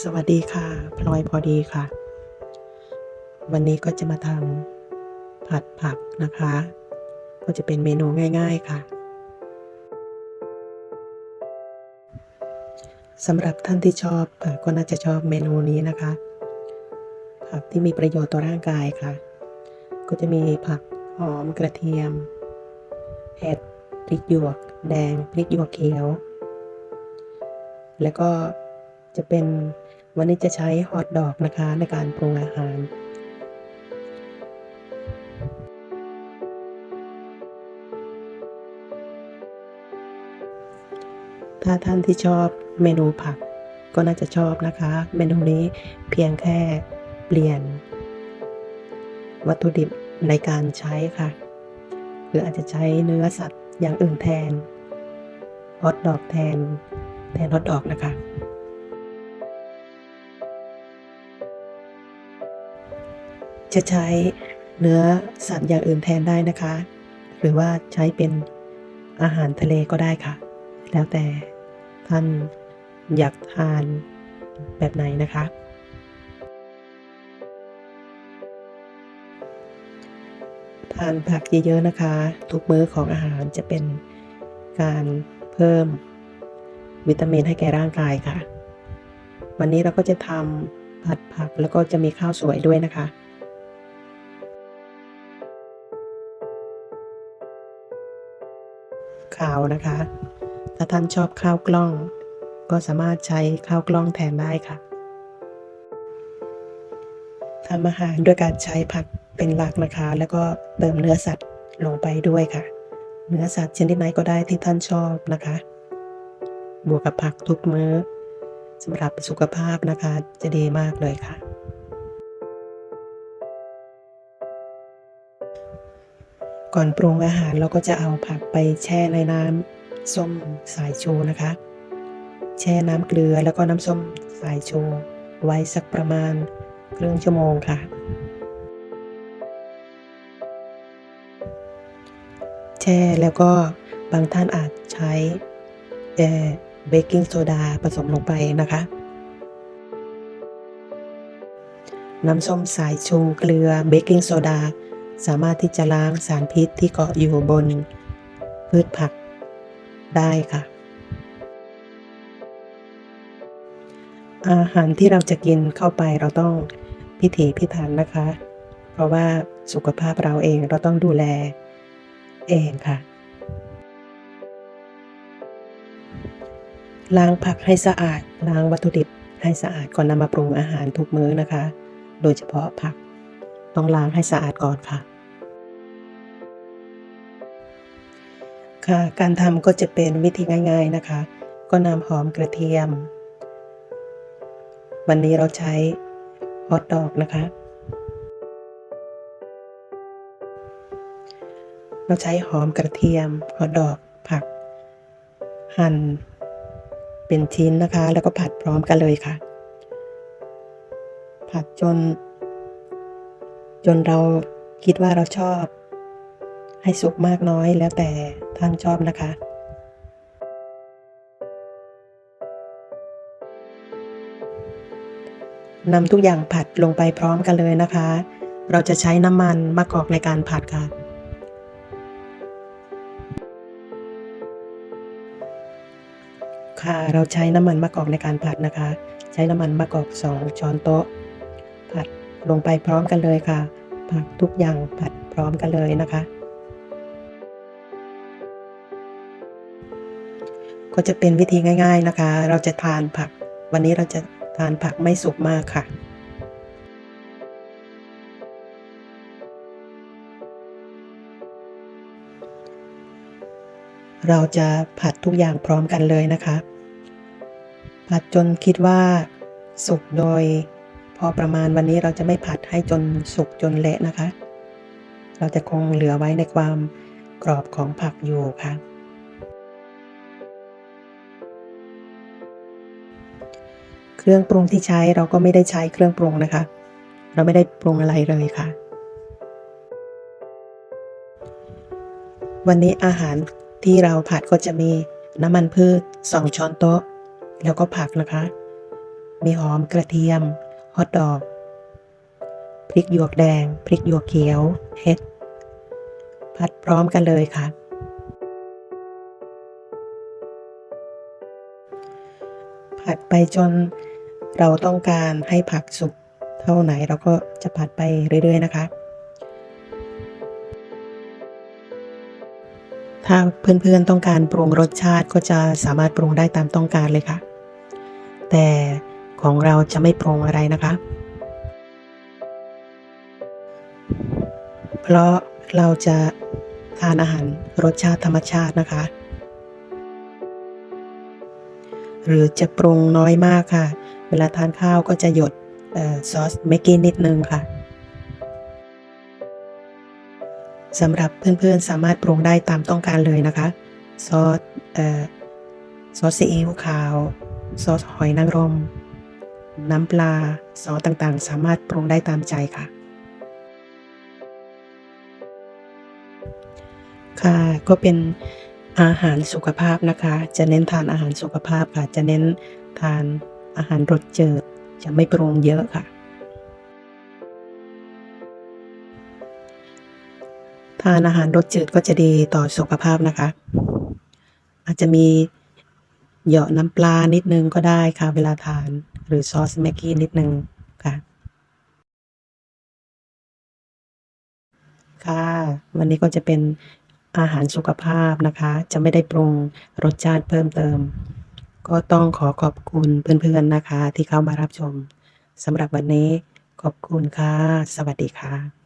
สวัสดีค่ะ พลอยพอดีค่ะ วันนี้ก็จะมาทำผัดผักนะคะ ก็จะเป็นเมนูง่ายๆค่ะสำหรับท่านที่ชอบก็น่าจะชอบเมนูนี้นะคะ ผักที่มีประโยชน์ต่อร่างกายค่ะ ก็จะมีผักหอมกระเทียมเห็ดพริกหยวก แดงพริกหยวกเขียว แล้วก็จะเป็น วันนี้จะใช้ฮอทดอกนะคะในการปรุงอาหารถ้าท่านที่ชอบเมนูผักก็น่าจะชอบนะคะ เมนูนี้เพียงแค่เปลี่ยน วัตถุดิบในการใช้ค่ะ หรืออาจจะใช้เนื้อสัตว์อย่างอื่นแทนฮอทดอกแทน แทนฮอทดอกนะคะ จะใช้เนื้อสัตว์อย่างอื่นแทนได้นะคะ หรือว่าใช้เป็นอาหารทะเลก็ได้ค่ะ แล้วแต่ท่านอยากทานแบบไหนนะคะ ทานผักเยอะๆนะคะ ทุกมื้อของอาหารจะเป็นการเพิ่มวิตามินให้แก่ร่างกายค่ะ วันนี้เราก็จะทำผัดผักแล้วก็จะมีข้าวสวยด้วยนะคะ ขาวนะคะ ถ้าท่านชอบข้าวกล้อง ก็สามารถใช้ข้าวกล้องแทนได้ค่ะทำอาหารด้วยการใช้ผักเป็นหลักนะคะ แล้วก็เติมเนื้อสัตว์ลงไปด้วยค่ะ เนื้อสัตว์ชนิดไหนก็ได้ที่ท่านชอบนะคะ บวกกับผักทุกมื้อสำหรับสุขภาพนะคะจะดีมากเลยค่ะ ก่อนปรุงอาหารเราก็จะเอาผักไปแช่ในน้ำส้มสายชูนะคะ แช่น้ำเกลือแล้วก็น้ำส้มสายชูไว้สักประมาณครึ่งชั่วโมงค่ะ แช่แล้วก็บางท่านอาจใช้เบกกิ้งโซดาผสมลงไปนะคะ น้ำส้มสายชูเกลือเบกกิ้งโซดา สามารถที่จะล้างสารพิษที่เกาะอยู่บน พืชผักได้ค่ะ อาหารที่เราจะกินเข้าไปเราต้องพิถีพิถันนะคะ เพราะว่าสุขภาพเราเองเราต้องดูแลเองค่ะ ล้างผักให้สะอาด ล้างวัตถุดิบให้สะอาดก่อนนำมาปรุงอาหารทุกมื้อนะคะ โดยเฉพาะผักต้องล้างให้สะอาดก่อนค่ะ ค่ะ การทำก็จะเป็นวิธีง่าย ๆนะคะ ก็นำหอมกระเทียม วันนี้เราใช้ฮอทดอกนะคะ เราใช้หอมกระเทียมฮอทดอกผัก หั่นเป็นชิ้นนะคะ แล้วก็ผัดพร้อมกันเลยค่ะ ผัดจน จนเราคิดว่าเราชอบ ให้สุกมากน้อยแล้วแต่ท่านชอบนะคะ นำทุกอย่างผัดลงไปพร้อมกันเลยนะคะ เราจะใช้น้ำมันมะกอกในการผัดค่ะ ค่ะ เราใช้น้ำมันมะกอกในการผัดนะคะ ใช้น้ำมันมะกอกสองช้อนโต๊ะ ผัดลงไปพร้อมกันเลยค่ะ ผักทุกอย่างผัดพร้อมกันเลยนะคะ ก็จะเป็นวิธีง่าย ๆนะคะ เราจะทานผัก วันนี้เราจะทานผักไม่สุกมากค่ะเราจะผัดทุกอย่างพร้อมกันเลยนะคะ ผัดจนคิดว่าสุกโดย พอประมาณวันนี้เราจะไม่ผัดให้จนสุกจนเละนะคะ เราจะคงเหลือไว้ในความกรอบของผักอยู่ค่ะ เครื่องปรุงที่ใช้เราก็ไม่ได้ใช้เครื่องปรุงนะคะ เราไม่ได้ปรุงอะไรเลยค่ะ วันนี้อาหารที่เราผัดก็จะมีน้ำมันพืช 2 ช้อนโต๊ะ แล้วก็ผักนะคะ มีหอมกระเทียม ฮอทดอก พริกหยวกแดง พริกหยวกเขียว เห็ด ผัดพร้อมกันเลยค่ะ ผัดไปจน เราต้องการให้ผักสุกเท่าไหนเราก็จะผัดไปเรื่อย ๆ นะคะ ถ้าเพื่อนๆต้องการปรุงรสชาติก็จะสามารถปรุงได้ตามต้องการเลยค่ะ แต่ของเราจะไม่ปรุงอะไรนะคะ เพราะเราจะทานอาหารรสชาติธรรมชาตินะคะ หรือจะปรุงน้อยมากค่ะ เวลาทานข้าวก็จะหยดออซอสเมกกี้นิดนึงค่ะสำหรับเพื่อนๆ สามารถปรุงได้ตามต้องการเลยนะคะ ซอสออซอสซีอิ๊วขาว ซอสหอยนางรม น้ำปลา ซอสต่างๆ สามารถปรุงได้ตามใจค่ะ ค่ะ ก็เป็นอาหารสุขภาพนะคะ จะเน้นทานอาหารสุขภาพค่ะ จะเน้นทาน อาหารรสจืดจะไม่ปรุงเยอะค่ะ ทานอาหารรสจืดก็จะดีต่อสุขภาพนะคะ อาจจะมีเหยาะน้ำปลานิดนึงก็ได้ค่ะ เวลาทานหรือซอสแม็กกี้นิดนึงค่ะ ค่ะ วันนี้ก็จะเป็นอาหารสุขภาพนะคะ จะไม่ได้ปรุงรสชาติเพิ่มเติม ก็ต้องขอขอบคุณเพื่อนๆนะคะ ที่เข้ามารับชมสำหรับวันนี้ขอบคุณค่ะ สวัสดีค่ะ